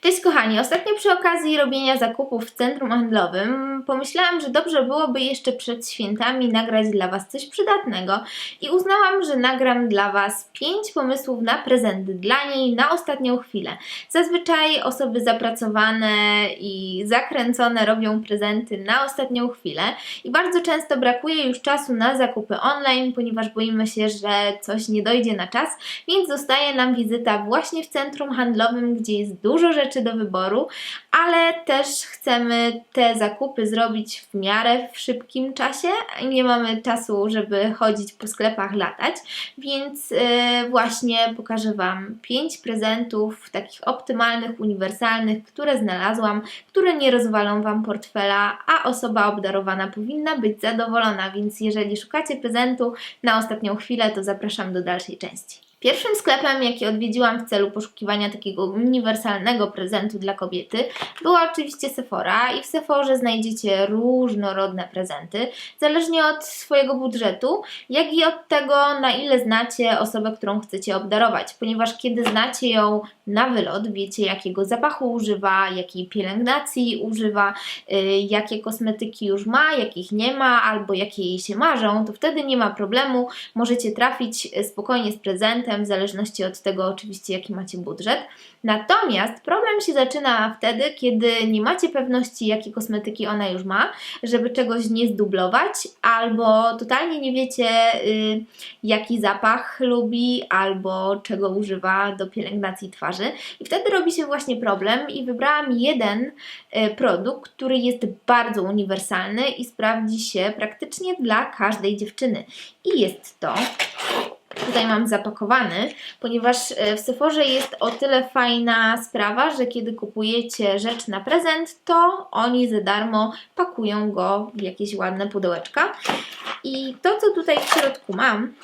Cześć kochani, ostatnio przy okazji robienia zakupów w centrum handlowym pomyślałam, że dobrze byłoby jeszcze przed świętami nagrać dla Was coś przydatnego i uznałam, że nagram dla Was 5 pomysłów na prezenty dla niej na ostatnią chwilę. Zazwyczaj osoby zapracowane i zakręcone robią prezenty na ostatnią chwilę i bardzo często brakuje już czasu na zakupy online, ponieważ boimy się, że coś nie dojdzie na czas, więc zostaje nam wizyta właśnie w centrum handlowym, gdzie jest dużo rzeczy do wyboru, ale też chcemy te zakupy zrobić w miarę w szybkim czasie. Nie mamy czasu, żeby chodzić po sklepach, latać, więc yy, właśnie pokażę Wam 5 prezentów takich optymalnych, uniwersalnych, które znalazłam, które nie rozwalą Wam portfela, a osoba obdarowana powinna być zadowolona, więc jeżeli szukacie prezentu na ostatnią chwilę, to zapraszam do dalszej części. Pierwszym sklepem, jaki odwiedziłam w celu poszukiwania takiego uniwersalnego prezentu dla kobiety, była oczywiście Sephora i w Sephorze znajdziecie różnorodne prezenty, zależnie od swojego budżetu, jak i od tego, na ile znacie osobę, którą chcecie obdarować, ponieważ kiedy znacie ją na wylot, wiecie jakiego zapachu używa, jakiej pielęgnacji używa, yy, jakie kosmetyki już ma, jakich nie ma, albo jakie jej się marzą, to wtedy nie ma problemu, możecie trafić spokojnie z prezentem, w zależności od tego oczywiście jaki macie budżet. Natomiast problem się zaczyna wtedy, kiedy nie macie pewności jakie kosmetyki ona już ma, żeby czegoś nie zdublować, albo totalnie nie wiecie y, jaki zapach lubi, albo czego używa do pielęgnacji twarzy. I wtedy robi się właśnie problem i wybrałam jeden y, produkt, który jest bardzo uniwersalny i sprawdzi się praktycznie dla każdej dziewczyny. I jest to tutaj mam zapakowany, ponieważ e, w Sephorze jest o tyle fajna sprawa, że kiedy kupujecie rzecz na prezent, to oni za darmo pakują go w jakieś ładne pudełeczka. I to, co tutaj w środku mam,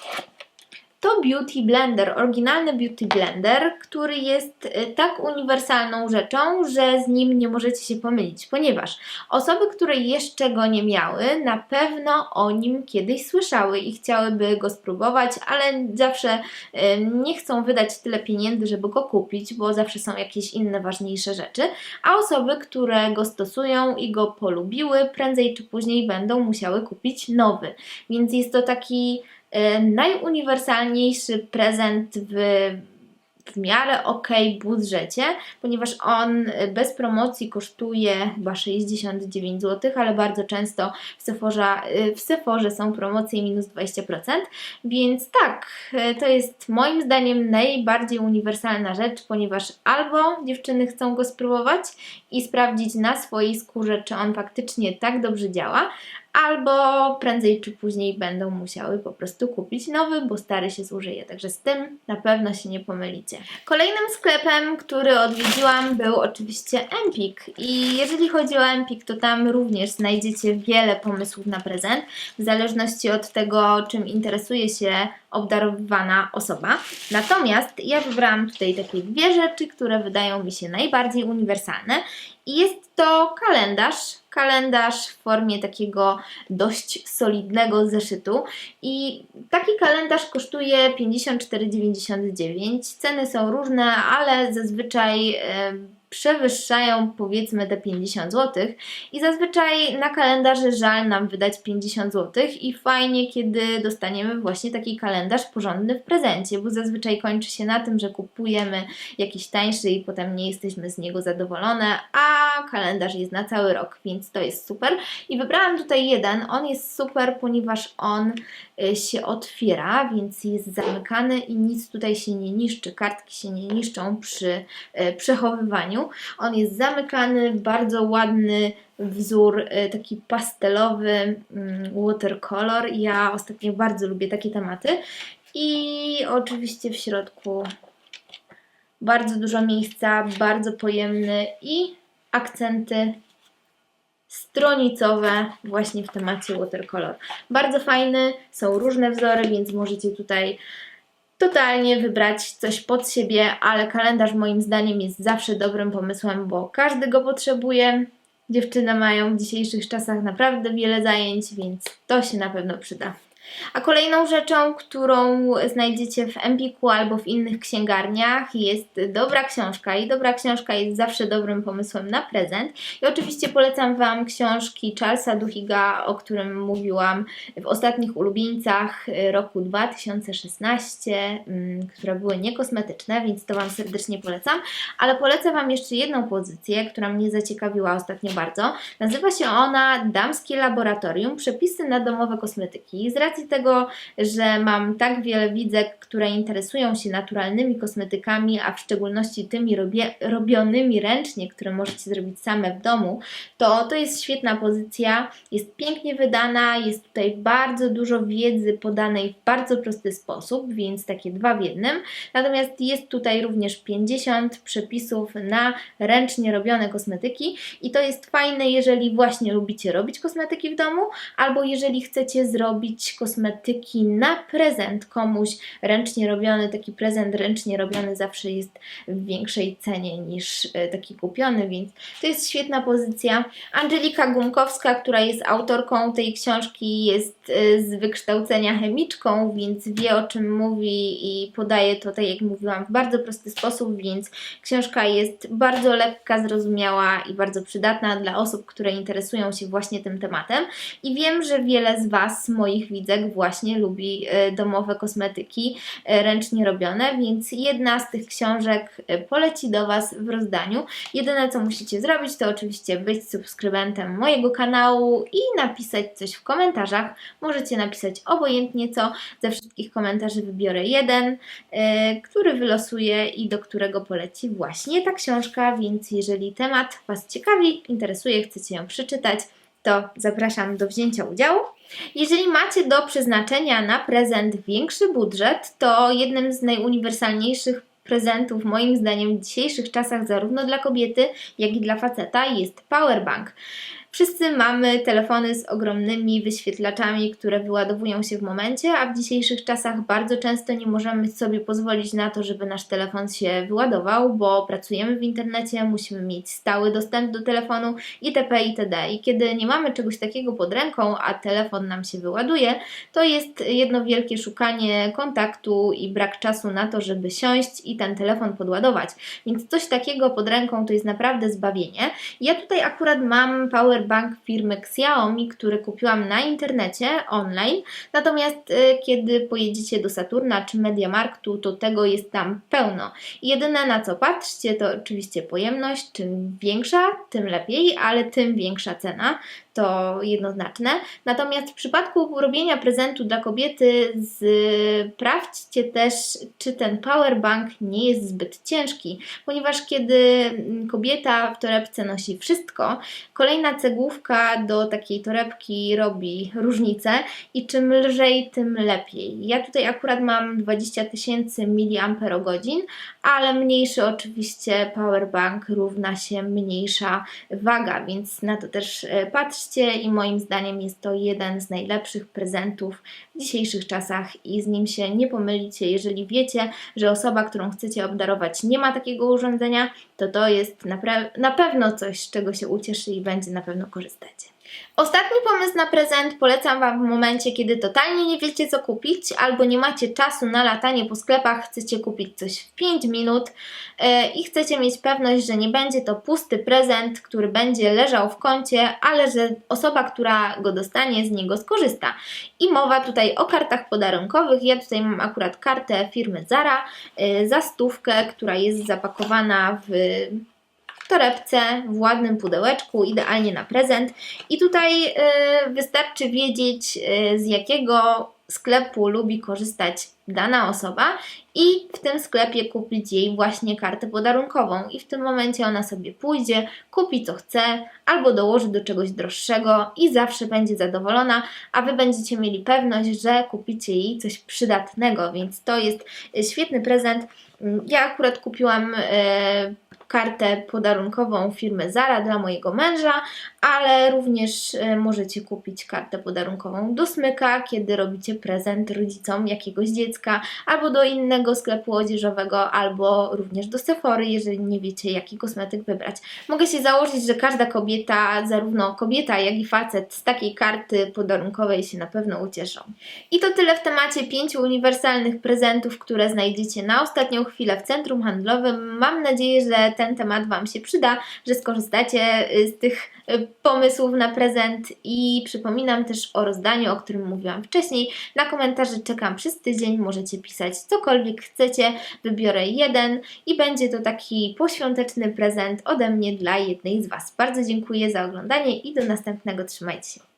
to Beauty Blender, oryginalny Beauty Blender, który jest y, tak uniwersalną rzeczą, że z nim nie możecie się pomylić, ponieważ osoby, które jeszcze go nie miały, na pewno o nim kiedyś słyszały i chciałyby go spróbować, ale zawsze y, nie chcą wydać tyle pieniędzy, żeby go kupić, bo zawsze są jakieś inne ważniejsze rzeczy, a osoby, które go stosują i go polubiły, prędzej czy później będą musiały kupić nowy. Więc jest to taki najuniwersalniejszy prezent w, w miarę ok budżecie, ponieważ on bez promocji kosztuje chyba 69 zł, ale bardzo często w Sephorze, w Sephorze są promocje minus 20%, więc tak, e, to jest moim zdaniem najbardziej uniwersalna rzecz, ponieważ albo dziewczyny chcą go spróbować i sprawdzić na swojej skórze, czy on faktycznie tak dobrze działa, albo prędzej czy później będą musiały po prostu kupić nowy, bo stary się zużyje. Także z tym na pewno się nie pomylicie. Kolejnym sklepem, który odwiedziłam był oczywiście Empik i jeżeli chodzi o Empik, to tam również znajdziecie wiele pomysłów na prezent, w zależności od tego, czym interesuje się obdarowywana osoba. Natomiast ja wybrałam tutaj takie dwie rzeczy, które wydają mi się najbardziej uniwersalne i jest to kalendarz, kalendarz w formie takiego dość solidnego zeszytu i taki kalendarz kosztuje 54,99. Ceny są różne, ale zazwyczaj przewyższają powiedzmy te 50 zł i zazwyczaj na kalendarze żal nam wydać 50 zł i fajnie, kiedy dostaniemy właśnie taki kalendarz porządny w prezencie, bo zazwyczaj kończy się na tym, że kupujemy jakiś tańszy i potem nie jesteśmy z niego zadowolone, a kalendarz jest na cały rok, więc to jest super. I wybrałam tutaj jeden, on jest super, ponieważ on y, się otwiera, więc jest zamykany i nic tutaj się nie niszczy, kartki się nie niszczą przy y, On jest zamykany, bardzo ładny wzór, y, taki pastelowy mm, watercolor. Ja ostatnio bardzo lubię takie tematy. I oczywiście w środku bardzo dużo miejsca, bardzo pojemny i akcenty stronicowe właśnie w temacie watercolor. Bardzo fajny, są różne wzory, więc możecie tutaj totalnie wybrać coś pod siebie, ale kalendarz moim zdaniem jest zawsze dobrym pomysłem, bo każdy go potrzebuje. Dziewczyny mają w dzisiejszych czasach naprawdę wiele zajęć, więc to się na pewno przyda. A kolejną rzeczą, którą znajdziecie w Empiku albo w innych księgarniach jest dobra książka i dobra książka jest zawsze dobrym pomysłem na prezent. I oczywiście polecam Wam książki Charlesa Duhiga, o którym mówiłam w ostatnich ulubieńcach roku 2016, mm, które były niekosmetyczne, więc to Wam serdecznie polecam. Ale polecę Wam jeszcze jedną pozycję, która mnie zaciekawiła ostatnio bardzo. Nazywa się ona Damskie Laboratorium Przepisy na domowe kosmetyki. Z racji tego, że mam tak wiele widzek, które interesują się naturalnymi kosmetykami, a w szczególności tymi robie, robionymi ręcznie, które możecie zrobić same w domu, to to jest świetna pozycja, jest pięknie wydana, jest tutaj bardzo dużo wiedzy podanej w bardzo prosty sposób, więc takie dwa w jednym. Natomiast jest tutaj również 50 przepisów na ręcznie robione kosmetyki i to jest fajne, jeżeli właśnie lubicie robić kosmetyki w domu, albo jeżeli chcecie zrobić kosmetyki na prezent komuś ręcznie robiony, taki prezent ręcznie robiony zawsze jest w większej cenie niż e, taki kupiony, więc to jest świetna pozycja. Angelika Gumkowska, która jest autorką tej książki, jest e, z wykształcenia chemiczką, więc wie o czym mówi i podaje to, tak jak mówiłam, w bardzo prosty sposób, więc książka jest bardzo lekka, zrozumiała i bardzo przydatna dla osób, które interesują się właśnie tym tematem. I wiem, że wiele z Was, moich właśnie lubi e, domowe kosmetyki e, ręcznie robione, więc jedna z tych książek e, poleci do Was w rozdaniu. Jedyne co musicie zrobić, to oczywiście być subskrybentem mojego kanału i napisać coś w komentarzach. Możecie napisać obojętnie co. Ze wszystkich komentarzy wybiorę jeden, który wylosuję i do którego poleci właśnie ta książka, więc jeżeli temat Was ciekawi, interesuje, chcecie ją przeczytać, to zapraszam do wzięcia udziału. Jeżeli macie do przeznaczenia na prezent większy budżet, to jednym z najuniwersalniejszych prezentów moim zdaniem w dzisiejszych czasach zarówno dla kobiety, jak i dla faceta jest powerbank. Wszyscy mamy telefony z ogromnymi wyświetlaczami, które wyładowują się w momencie, a w dzisiejszych czasach bardzo często nie możemy sobie pozwolić na to, żeby nasz telefon się wyładował, bo pracujemy w internecie, musimy mieć stały dostęp do telefonu itp. itd. I kiedy nie mamy czegoś takiego pod ręką, a telefon nam się wyładuje, to jest jedno wielkie szukanie kontaktu i brak czasu na to, żeby siąść i ten telefon podładować. Więc coś takiego pod ręką to jest naprawdę zbawienie. Ja tutaj akurat mam power powerbank firmy Xiaomi, który kupiłam na internecie online. Natomiast y, kiedy pojedziecie do Saturna czy Mediamarktu, to tego jest tam pełno. Jedyne na co patrzcie to oczywiście pojemność. Czym większa, tym lepiej, ale tym większa cena to jednoznaczne. Natomiast w przypadku robienia prezentu dla kobiety, sprawdźcie też, czy ten powerbank nie jest zbyt ciężki, ponieważ kiedy kobieta w torebce nosi wszystko, kolejna cegłówka do takiej torebki robi różnicę i czym lżej, tym lepiej. Ja tutaj akurat mam 20 tysięcy mAh, ale mniejszy oczywiście powerbank równa się mniejsza waga, więc na to też e, patrzcie i moim zdaniem jest to jeden z najlepszych prezentów w dzisiejszych czasach i z nim się nie pomylicie. Jeżeli wiecie, że osoba, którą chcecie obdarować nie ma takiego urządzenia, to to jest na, na pewno coś, z czego się ucieszy i będzie na pewno korzystać. Ostatni pomysł na prezent polecam Wam w momencie, kiedy totalnie nie wiecie co kupić albo nie macie czasu na latanie po sklepach, chcecie kupić coś w 5 minut yy, i chcecie mieć pewność, że nie będzie to pusty prezent, który będzie leżał w kącie, ale że osoba, która go dostanie z niego skorzysta. I mowa tutaj o kartach podarunkowych. Ja tutaj mam akurat kartę firmy Zara yy, za stówkę, która jest zapakowana w torebce, w ładnym pudełeczku, idealnie na prezent. I tutaj y, wystarczy wiedzieć, y, z jakiego sklepu lubi korzystać dana osoba i w tym sklepie kupić jej właśnie kartę podarunkową i w tym momencie ona sobie pójdzie, kupi co chce albo dołoży do czegoś droższego i zawsze będzie zadowolona, a Wy będziecie mieli pewność, że kupicie jej coś przydatnego, więc to jest świetny prezent. Ja akurat kupiłam kartę podarunkową firmy Zara dla mojego męża, ale również e, możecie kupić kartę podarunkową do Smyka, kiedy robicie prezent rodzicom jakiegoś dziecka, albo do innego sklepu odzieżowego, albo również do Sephory, jeżeli nie wiecie jaki kosmetyk wybrać. Mogę się założyć, że każda kobieta, zarówno kobieta jak i facet z takiej karty podarunkowej się na pewno ucieszą. I to tyle w temacie pięciu uniwersalnych prezentów, które znajdziecie na ostatnią chwilę w centrum handlowym. Mam nadzieję, że ten temat Wam się przyda, że skorzystacie y, z tych y, pomysłów na prezent i przypominam też o rozdaniu, o którym mówiłam wcześniej. Na komentarze czekam przez tydzień, możecie pisać cokolwiek chcecie, wybiorę jeden i będzie to taki poświąteczny prezent ode mnie dla jednej z Was. Bardzo dziękuję za oglądanie i do następnego, trzymajcie się.